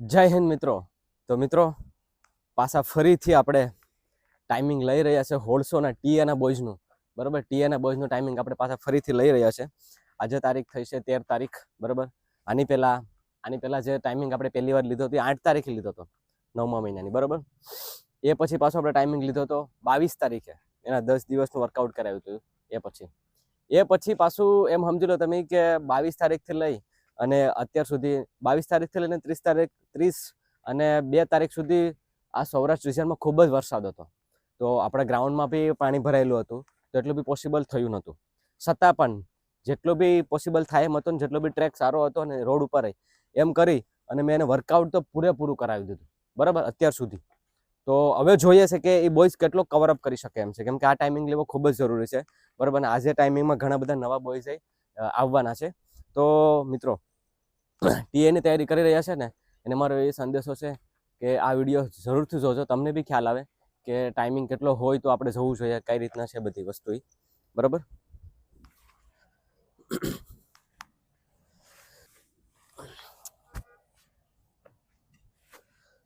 જય હિન્દ મિત્રો. તો મિત્રો, પાછા ફરીથી આપણે ટાઈમિંગ લઈ રહ્યા છે હોળસોના ટીએના બોયઝનું. બરાબર? ટીએના બોયઝનું ટાઈમિંગ આપણે પાછા ફરીથી લઈ રહ્યા છે. આજે તારીખ થઈ છે તેર તારીખ. બરાબર? આની પહેલાં આની પહેલાં જે ટાઈમિંગ આપણે પહેલી વાર લીધો હતો આઠ તારીખે લીધો હતો, નવમા મહિનાની. બરાબર? એ પછી પાછો આપણે ટાઈમિંગ લીધો હતો બાવીસ તારીખે. એના દસ દિવસનું વર્કઆઉટ કરાવ્યું હતું એ પછી. એ પછી પાછું એમ સમજી લો તમે કે બાવીસ તારીખથી લઈ અને અત્યાર સુધી બાવીસ તારીખથી લઈને ત્રીસ તારીખ, ત્રીસ અને બે તારીખ સુધી આ સૌરાષ્ટ્ર રિજનમાં ખૂબ જ વરસાદ હતો. તો આપણા ગ્રાઉન્ડમાં બી પાણી ભરાયેલું હતું, તો એટલું બી પોસિબલ થયું નહોતું. છતાં પણ જેટલું બી પોસિબલ થાય એમ હતો ને જેટલો બી ટ્રેક સારો હતો ને રોડ ઉપર એમ કરી અને મેં એને વર્કઆઉટ તો પૂરેપૂરું કરાવી દીધું, બરાબર, અત્યાર સુધી. તો હવે જોઈએ છે કે એ બોયઝ કેટલો કવરઅપ કરી શકે એમ છે, કેમ કે આ ટાઈમિંગ લેવો ખૂબ જ જરૂરી છે, બરાબર, અને આજે ટાઈમિંગમાં ઘણા બધા નવા બોયઝ આવવાના છે. તો મિત્રો ટીએની તૈયારી કરી રહ્યા છે ને, એને મારો એ સંદેશો છે કે આ વીડિયો જરૂરથી જોજો, તમને બી ખ્યાલ આવે કે ટાઈમિંગ કેટલો હોય તો આપણે જવું જોઈએ કઈ રીતના છે બધી વસ્તુ. બરાબર?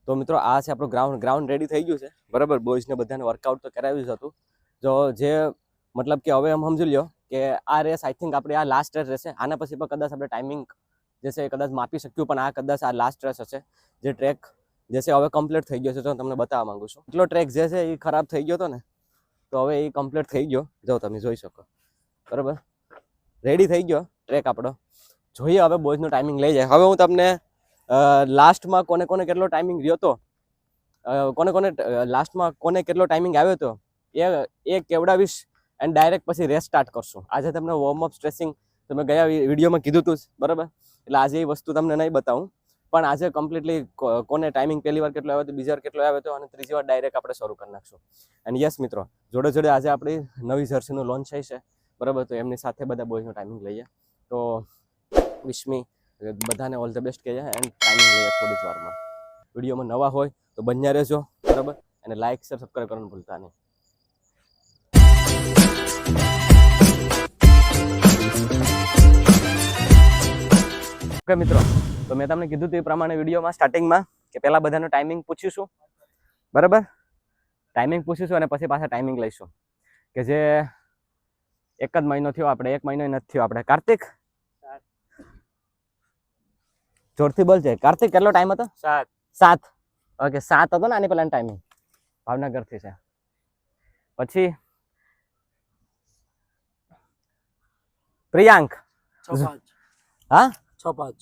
તો મિત્રો આ છે આપણું ગ્રાઉન્ડ ગ્રાઉન્ડ રેડી થઈ ગયું છે. બરાબર? બોયઝને બધાને વર્કઆઉટ તો કરાવ્યું જ હતું. જો જે મતલબ કે હવે એમ સમજી લ્યો કે આ રેસ આઈ થિંક આપણી આ લાસ્ટ રેસ રહેશે. આના પછી પણ કદાચ આપણે ટાઈમિંગ જે છે એ કદાચ માપી શક્યું, પણ આ કદાચ આ લાસ્ટ રેસ હશે. જે ટ્રેક જે છે હવે કમ્પ્લીટ થઈ ગયો છે, તો તમને બતાવવા માંગુ છું. એટલો ટ્રેક જે છે એ ખરાબ થઈ ગયો હતો ને, તો હવે એ કમ્પ્લીટ થઈ ગયો. જો તમે જોઈ શકો. બરાબર? રેડી થઈ ગયો ટ્રેક આપણો. જોઈએ હવે બોજનો ટાઈમિંગ લઈ જાય. હવે હું તમને લાસ્ટમાં કોને કોને કેટલો ટાઈમિંગ રહ્યો હતો કોને કોને લાસ્ટમાં કોને કેટલો ટાઈમિંગ આવ્યો હતો એ એ કેવડાવીશ એન્ડ ડાયરેક્ટ પછી રેસ સ્ટાર્ટ કરશું. આજે તમને વોર્મઅપ સ્ટ્રેસિંગ તમે ગયા વિડીયોમાં કીધું હતું બરાબર? એટલે આજે એ વસ્તુ તમને નહીં બતાવું. પણ આજે કમ્પ્લીટલી કોને ટાઈમિંગ પહેલી વાર કેટલો આવ્યો હતો, બીજી વાર કેટલો આવ્યો હતો, અને ત્રીજી વાર ડાયરેક્ટ આપણે શરૂ કરી નાખશું. એન્ડ યસ મિત્રો, જોડે જોડે આજે આપણી નવી જર્સીનું લોન્ચ થઈ છે. બરાબર? તો એમની સાથે બધા બોયનો ટાઈમિંગ લઈએ. તો વિશમી, બધાને ઓલ ધ બેસ્ટ કહીએ એન્ડ ટાઈમિંગ લઈએ થોડી જ વારમાં. વિડીયોમાં નવા હોય તો બન્યા રહેજો. બરાબર? અને લાઇક શેર સબસ્ક્રાઈબ કરવાનું ભૂલતા નહીં. ઓકે મિત્રો. તો મેં તમને કીધું એ પ્રમાણે વિડીયોમાં સ્ટાર્ટિંગમાં કે પહેલાં બધાનું ટાઈમિંગ પૂછીશું. બરાબર? ટાઈમિંગ પૂછીશું અને પછી પાછા ટાઈમિંગ લઈશું. કે જે એક જ મહિનો થયો આપણે એક મહિનો નથી થયો આપણે કાર્તિક? જોરથી બોલજે. કાર્તિક કેટલો ટાઈમ હતો? સાત. સાત. ઓકે સાત હતો ને આની પહેલાં ટાઈમિંગ ભાવનગરથી છે. પછી? પ્રિયાંક. હા? છ પાંચ.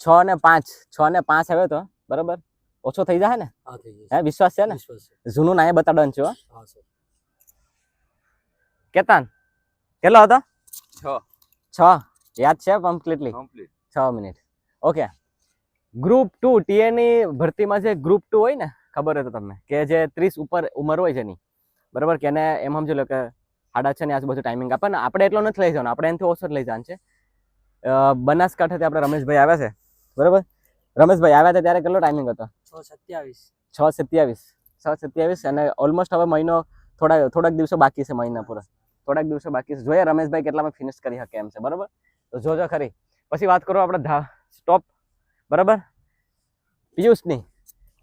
છ ને પાંચ. છ ને પાંચ આવ્યો તો બરાબર? ઓછો થઈ જાય ને? હા થઈ જશે. હે વિશ્વાસ છે ને? વિશ્વાસ જૂનું ના એ બતાડવાનું છે હો. હા સર. કેતાન કેટલો હતો? છ. છ. યાદ છે કમ્પ્લીટલી કમ્પ્લીટ છ મિનિટ. ઓકે ગ્રુપ ટુ ટીએની ભરતીમાં જે ગ્રુપ ટુ હોય ને ખબર હતો તમને કે જે ત્રીસ ઉપર ઉંમર હોય છે એની બરાબર? કે એને એમ સમજી લો કે સાડા છ ની આજુબાજુ ટાઈમિંગ આપે ને આપણે એટલો નથી લઈ જવાનો આપણે એનાથી ઓછો જ લઈ જવાનું છે. બનાસકાંઠાથી આપણે રમેશભાઈ આવ્યા છે. બરાબર? રમેશભાઈ આવ્યા હતા ત્યારે કેટલો ટાઈમિંગ હતો? છ સત્યાવીસ. છ સત્યાવીસ. છ સત્યાવીસ અને ઓલમોસ્ટ હવે મહિનો થોડા થોડાક દિવસો બાકી છે મહિના પૂરા. થોડાક દિવસો બાકી છે. જોઈએ રમેશભાઈ કેટલામાં ફિનિશ કરી શકે એમ છે. બરાબર? તો જોજો ખરી. પછી વાત કરો આપણે ધા સ્ટોપ બરાબર? પિયુષની.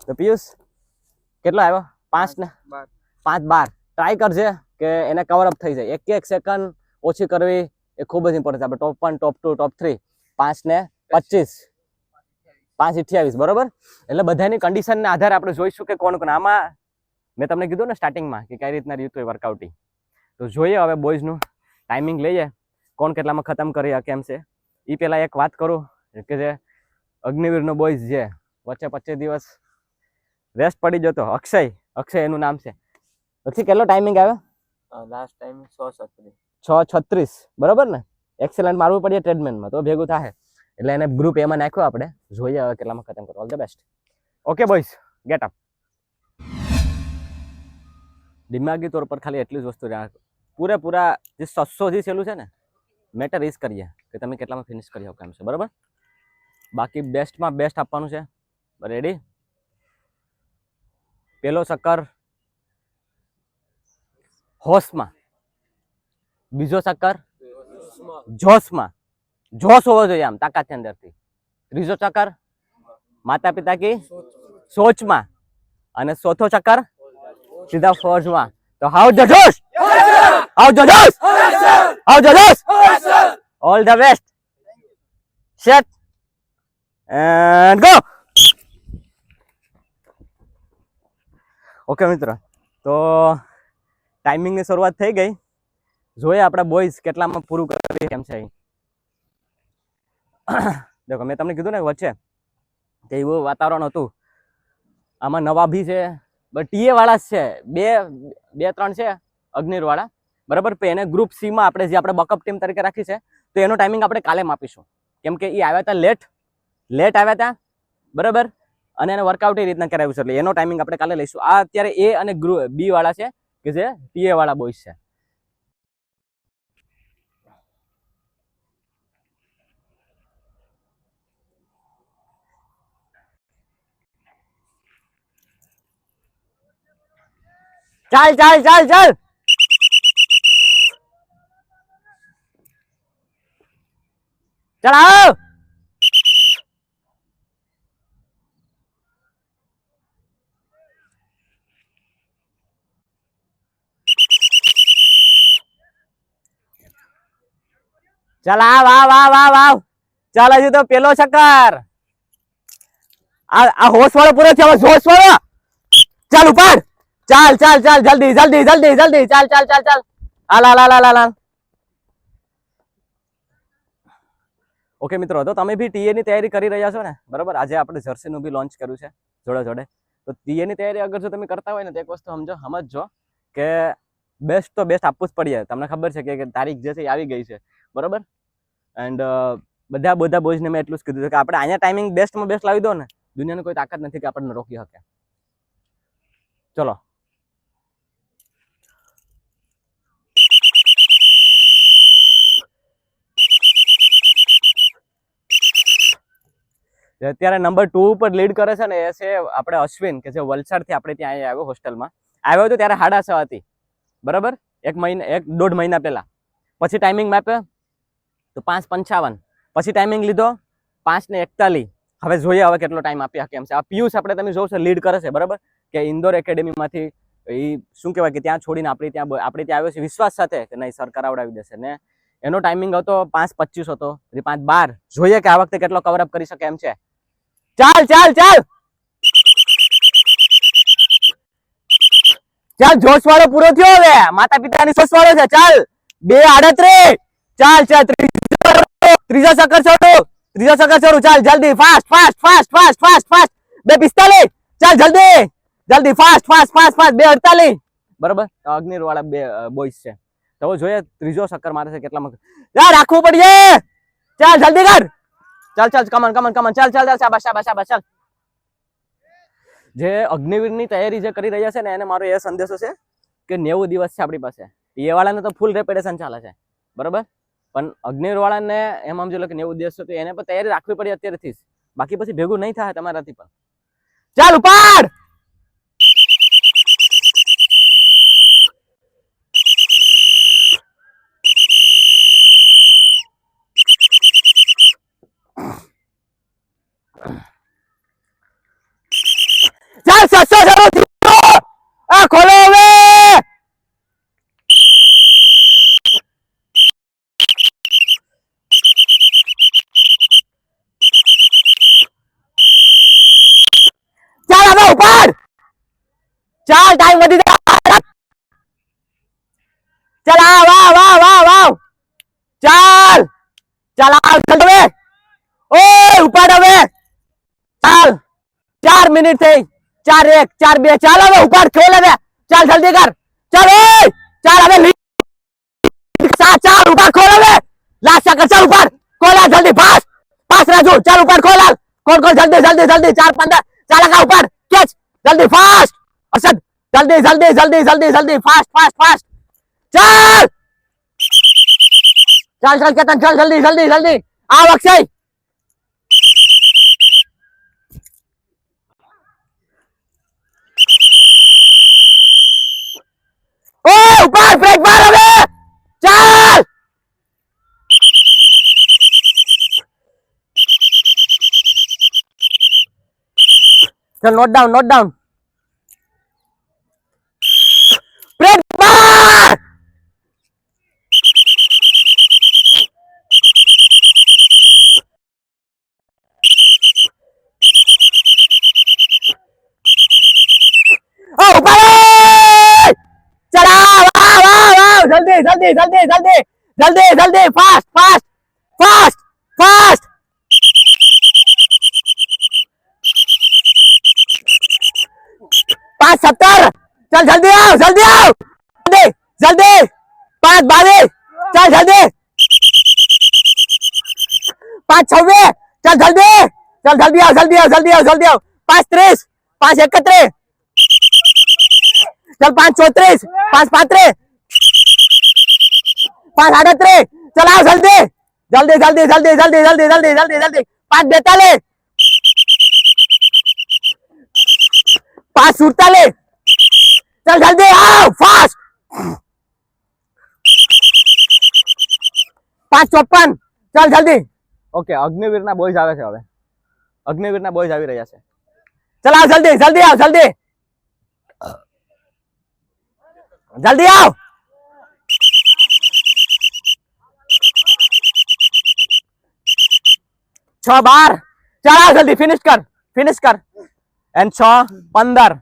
તો પિયુષ કેટલો આવ્યો? પાંચ ને? પાંચ બાર. ટ્રાય કરજે કે એને કવર અપ થઈ જાય. એક એક સેકન્ડ ઓછી કરવી. એ ખૂબ જ ઇમ્પોર્ટન્ટ છે. આપણે top one top two top three પાંચ ને પચીસ. પાંચ અઠ્યાવીસ, બરોબર? એટલે બધાની કન્ડિશનને આધારે આપણે જોઈશું કે કોણ કોણ. આમાં મેં તમને કીધું ને સ્ટાર્ટિંગમાં કે કઈ રીતના રહ્યું હતું વર્કઆઉટિંગ તો જોઈએ હવે બોયઝનું ટાઈમિંગ લઈએ. કોણ કેટલામાં ખતમ કરી કેમ છે. એ પહેલાં એક વાત કરું કે જે અગ્નિવીરનો બોયઝ છે વચ્ચે પચીસ દિવસ રેસ્ટ પડી જતો. અક્ષય અક્ષય એનું નામ છે. પછી કેટલો ટાઈમિંગ આવે લાસ્ટ ટાઈમ સો સત્રીસ છ છત્રીસ. બરાબર ને? એક્સેલન્ટ મારવું પડે ટ્રેડમેનમાં તો ભેગું થાય એટલે એને ગ્રુપ એમાં નાખ્યો આપણે. જોઈએ હવે કેટલામાં ખતમ કરો all the best okay boys get up દિમાગી તોર પર ખાલી એટલી જ વસ્તુ રહ્યા પૂરેપૂરા જે સસોથી છેલું છે ને મેટર ઇઝ કરીએ, કે તમે કેટલામાં ફિનિશ કરી શકો એમ છે. બરાબર? બાકી બેસ્ટમાં બેસ્ટ આપવાનું છે. રેડી પેલો ચક્કર હોશમાં. બીજો ચક્કર? જોશમાં. જોશ હોવો જોઈએ આમ તાકાતની અંદરથી. ત્રીજો ચક્કર? માતા પિતા કી? સોચમાં. અને ચોથો ચક્કર? સીધા ફોર્સમાં તો how the josh? How the josh? How the josh? All the best. Set. And go. Okay મિત્રો તો ટાઈમિંગની શરૂઆત થઈ ગઈ. જોઈએ આપણા બોયઝ કેટલામાં પૂરું કરી કેમ છે. દેખો, મેં તમને કીધું ને વચ્ચે કે એવું વાતાવરણ હતું. આમાં નવા ભી છે ટીએ વાળા જ છે. બે બે, ત્રણ છે અગ્નિરવાળા બરાબર? એને ગ્રુપ સી માં આપણે જે આપણે બકઅપ ટીમ તરીકે રાખી છે, તો એનો ટાઈમિંગ આપણે કાલે માપીશું કેમ કે એ આવ્યા હતા લેટ લેટ આવ્યા હતા બરાબર? અને એને વર્કઆઉટ એ રીતના કરાવ્યું છે, એટલે એનો ટાઈમિંગ આપણે કાલે લઈશું. આ અત્યારે એ અને ગ્રુપ બી છે, કે જે ટીએ વાળા બોયસ છે. ચાલ ચાલ ચાલ ચાલ. ચાલ, આવ. ચાલ, આવ આવ આવ ચાલ, હજુ તો પેલો ચક્કર. આ હોશ વાળો પૂરો થયો, હવે જોશ વાળો ચાલ, ઉપાડ. ચાલ ચાલ ચાલ, જલ્દી જલ્દી જલ્દી જલ્દી, ચાલ ચાલ ચાલ ચાલ. હાલ હાલ હાલ હાલ હાલ ઓકે મિત્રો, તો તમે બી ટીએની તૈયારી કરી રહ્યા છો ને? બરાબર? આજે આપણે જર્સીનું બી લોન્ચ કર્યું છે, જોડે જોડે. તો ટીએની તૈયારી અગર જો તમે કરતા હોય ને, તો એક વસ્તુ સમજો સમજજો કે બેસ્ટ તો બેસ્ટ આપવું જ પડીએ તમને ખબર છે કે કે તારીખ જે છે એ આવી ગઈ છે. બરાબર? એન્ડ બધા બધા બોજને મેં એટલું જ કીધું છે કે આપણે અહીંયા ટાઈમિંગ બેસ્ટમાં બેસ્ટ લાવી દો ને. દુનિયાની કોઈ તાકાત નથી કે આપણને રોકી શકે. ચલો. જે અત્યારે નંબર ટુ ઉપર લીડ કરે છે ને એ છે આપણે અશ્વિન કે જે વલસાડથી આપણે ત્યાં અહીંયા આવ્યો હોસ્ટેલમાં આવ્યો હતો ત્યારે સાડા છ હતી. બરાબર? એક મહિના, એક દોઢ મહિના પહેલાં. પછી ટાઈમિંગ માપ્યો તો પાંચ પંચાવન. પછી ટાઈમિંગ લીધો પાંચ ને એકતાલીસ. હવે જોઈએ હવે કેટલો ટાઈમ આપ્યા કેમ છે. આ પિયુષ આપણે તમે જોશો લીડ કરે છે, બરાબર? કે ઇન્દોર એકેડેમીમાંથી એ શું કહેવાય કે ત્યાં છોડીને આપણે ત્યાં આપણે ત્યાં આવ્યો છે વિશ્વાસ સાથે કે નહીં સર કરાવડાવી દેશે ને? એનો ટાઈમિંગ હતો પાંચ પચીસ હતો. પછી પાંચ બાર. જોઈએ કે આ વખતે કેટલો કવરઅપ કરી શકે એમ છે. ચાલ ચાલ ચાલ. ચાલ જોશ વાળો પૂરો થયો હવે. માતા પિતાની સોસ વાળો છે, ચાલ. બે આડત્રીસ ચાલ ચાલ, ત્રીજા ચક્કર છોડું ત્રીજો ચક્કર છોડું ચાલ, જલ્દી fast fast fast fast fast fast બે પિસ્તાલીસ. ચાલ, જલ્દી. જલ્દી ફાસ્ટ ફાસ્ટ ફાસ્ટ ફાસ્ટ બે અડતાલીસ. બરોબર? અગ્નિર વાળા બે બોಯ್સ છે. તો જોઈએ ત્રીજો ચક્કર મારે છે, કેટલામાં. યાર રાખવું પડશે ચાલ, જલ્દી કર. ચાલ ચાલ કમન કમન કમન ચાલ ચાલ ચાલ, શાબાશ શાબાશ શાબાશ, ચાલ. જે અગ્નિવીરની તૈયારી જે કરી રહ્યા છે ને, એને મારો એ સંદેશો છે કે નેવું દિવસ છે આપણી પાસે. એ વાળાને તો ફૂલ રેપેડેશન ચાલે છે. બરાબર? પણ અગ્નિવીર વાળાને એમ સમજી કે નેવું દિવસ તો એને પણ તૈયારી રાખવી પડી અત્યારથી જ. બાકી પછી ભેગું નહીં થાય તમારાથી પણ. ચાલ, ઉપાડ ચાલ સસ્તો શરૂ થયો આ ખોલો હવે ચાલ હવે ઉપાડ ચાલ ટાઈમ વધી જાય ચાલ આ વાવ વાવ વાવ વાવ ચાલ ચાલ આ ચાલ હવે ઓય ઉપાડ હવે ચાલ ચાર મિનિટ થઈ ચાર એક ચાર બે ચાલ હવે ઉપાડ ખોલ હવે ચાલ જલ્દી કર ચાલ ઓય ચાલ હવે લી- ચા ચાલ ઉપાડ ખોલ હવે લાસ્ટ કર ચાલ ઉપાડ ખોલ આ જલ્દી ફાસ્ટ ફાસ્ટ રાજુ ચાલ ઉપાડ ખોલ હાલ ખોલ ખોલ જલ્દી જલ્દી જલ્દી ચાર પંદર ચાલ આગા ઉપાડ કેચ જલ્દી ફાસ્ટ અસદ જલ્દી જલ્દી જલ્દી જલ્દી चल चल चेतन चल जल्दी जल्दी जल्दी आओ अक्षय ओ ऊपर ब्रेक मारो बे चल चल नोट डाउन नोट डाउन સત્તર. ચાલ જલ્દી આવ જલ્દી આવ. જલ્દી જલ્દી. પાંચ બાવીસ ચાલ જલ્દી. પાંચ છવ્વીસ ચાલ જલ્દી. ચાલ જલ્દી આવ જલ્દી આવ જલ્દી આવ જલ્દી આવ. પાંચ ત્રીસ. પાંચ એકત્રીસ. ચાલ પાંચ ચોત્રીસ. પાંચ પાંત્રીસ. પાંચ આડત્રીસ. ચાલ આવ જલ્દી જલ્દી. જલ્દી જલ્દી જલ્દી જલ્દી જલ્દી જલ્દી જલ્દી. પાંચ બેતાલીસ. પાંચ સુડતાલીસ ચાલ જલ્દી આવ ફાસ્ટ પાંચ ચોપન ચાલ જલ્દી ઓકે અગ્નિવીરના બોયઝ આવે છે હવે. અગ્નિવીરના બોયઝ આવી રહ્યા છે. ચાલ આવ જલ્દી જલ્દી આવ જલ્દી જલ્દી આવ છ બાર ચાલ આવ જલ્દી ફિનિશ કર ફિનિશ કર એન્ડ છ પંદર.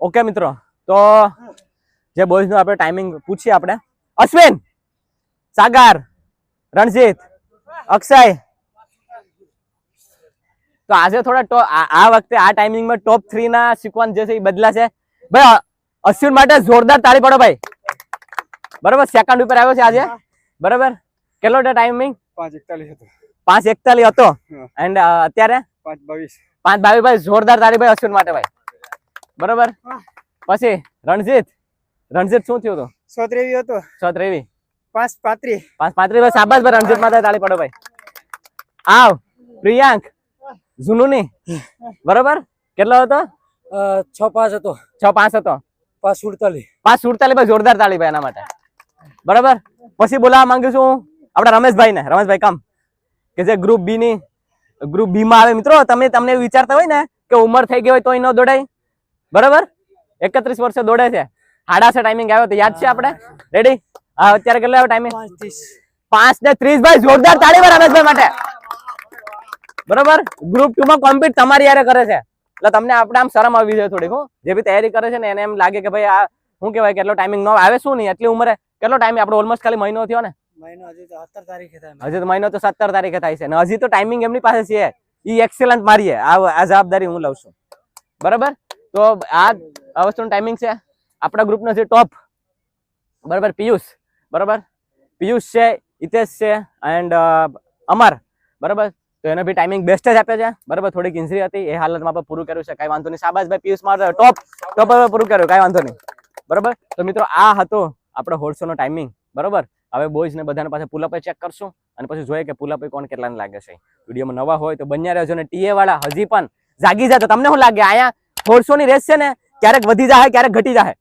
ઓકે મિત્રો તો જે બોયઝનું આપણે ટાઈમિંગ પૂછીએ આપણે. અશ્વિન સાગર રણજીત અક્ષય. તો આજે થોડા આ આ વખતે આ ટાઈમિંગમાં ટોપ થ્રી ના સિક્વન્સ જે છે એ બદલાશે. ભાઈ અશ્વિન માટે જોરદાર તાળી પડો ભાઈ. બરાબર સેકન્ડ ઉપર આવ્યો છે આજે. બરાબર? કેટલો ટાઈમિંગ પાંચ એકતાલીસ હતો. પાંચ એકતાલીસ હતો. એન્ડ અત્યારે? પાંચ બાવીસ. પાંચ ભાવી ભાઈ જોરદાર તારી ભાઈ અશ્વિન માટે ભાઈ. બરોબર? પછી રણજીત. રણજીત શું થયું હતું? સો હતો. છ પાંચ પાંત્રી. પાંચ પાંત્રી. ભાઈ સાબાસ ભાઈ રણજીત માટે તાળી પડો ભાઈ. આવ પ્રિયાંક. જુનુની. બરોબર? કેટલો હતો? છ પાંચ હતો. છ પાંચ હતો. પાંચ સુડતાલીસ. પાંચ સુડતાલીસ ભાઈ જોરદાર તાળી ભાઈ એના માટે. બરાબર? પછી બોલાવવા માંગુ છું આપણા રમેશભાઈ ને રમેશભાઈ કામ કે જે ગ્રુપ બી ની ગ્રુપ બી માં આવે મિત્રો તમે તમને વિચારતા હોય ને કે ઉંમર થઈ ગઈ હોય તો ન દોડાય. બરાબર? એકત્રીસ વર્ષે દોડે છે. હાડાસે છ ટાઈમિંગ આવ્યો તો યાદ છે આપણે? રેડી હા અત્યારે કેટલો આવ્યો ટાઈમિંગ પાંચ ને ત્રીસ. ભાઈ જોરદાર તાળી ભાઈ રમેશભાઈ માટે. બરોબર? ગ્રુપ ટુ માં કોમ્પિટ તમારી યારે કરે છે. એટલે તમને આપણે આમ શરમ આવી જાય થોડીક હું. જે બી તૈયારી કરે છે ને એને એમ લાગે કે ભાઈ આ શું કહેવાય કેટલો ટાઈમિંગ ન આવે શું નહીં એટલી ઉંમરે. કેટલો ટાઈમ આપણે ઓલમોસ્ટ ખાલી મહિનો થયો ને? મહિનો હજી તો સત્તર તારીખે થાય મહિનો તો સત્તર તારીખે થાય છે. અને હજી તો ટાઈમિંગ એમની પાસે છે. ઈ એક્સેલન્ટ મારીએ. આ જવાબદારી હું લઉં છું. બરાબર? તો આ આ વસ્તુનો ટાઈમિંગ છે. આપણા ગ્રુપનો છે ટોપ બરાબર, પિયુષ. બરાબર? પિયુષ છે, હિતેશ છે એન્ડ અમર. બરાબર? તો એનો બી ટાઈમિંગ બેસ્ટ જ આપ્યો છે. બરાબર? થોડીક ઇન્જરી હતી. એ હાલતમાં પણ પૂરું કર્યું છે. કાંઈ વાંધો નહીં. શાબાશભાઈ પિયુષ મારે. ટોપ ટોપ પૂરું કર્યું. કાંઈ વાંધો નહીં. બરાબર? તો મિત્રો, આ હતો આપણો હોલ્સોનો ટાઈમિંગ બરાબર? હવે બોયઝ ને બધાને પાસે પુલઅપ ચેક કરશું અને પછી જોઈએ કે પુલઅપ કોણ કેટલાને લાગે છે. વિડીયોમાં નવા હોય તો બન્યા રહેજો ને ટીએ વાળા હજી પણ જાગી જાય તો તમને શું લાગે? અહીંયા ફોરસો ની રેસ છે ને, ક્યારેક વધી જાય ક્યારેક ઘટી જાય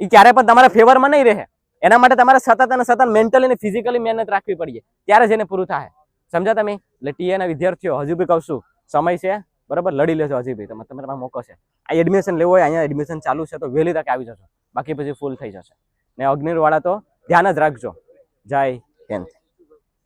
એ ક્યારે પણ તમારા ફેવરમાં નહીં રહે. એના માટે તમારે સતત અને સતત મેન્ટલી અને ફિઝિકલી મહેનત રાખવી પડીએ. ત્યારે જ એને પૂરું થાય. સમજા તમે? એટલે ટીએના વિદ્યાર્થીઓ, હજુ બી કહું સમય છે, બરાબર? લડી લેજો હજી બી. તમે તમારા મોકો છે. આ એડમિશન લેવું હોય, અહીંયા એડમિશન ચાલુ છે, તો વહેલી તક આવી જશો બાકી પછી ફૂલ થઈ જશે. ને અગ્નિરવાળા તો ધ્યાન જ રાખજો. Jai Hind.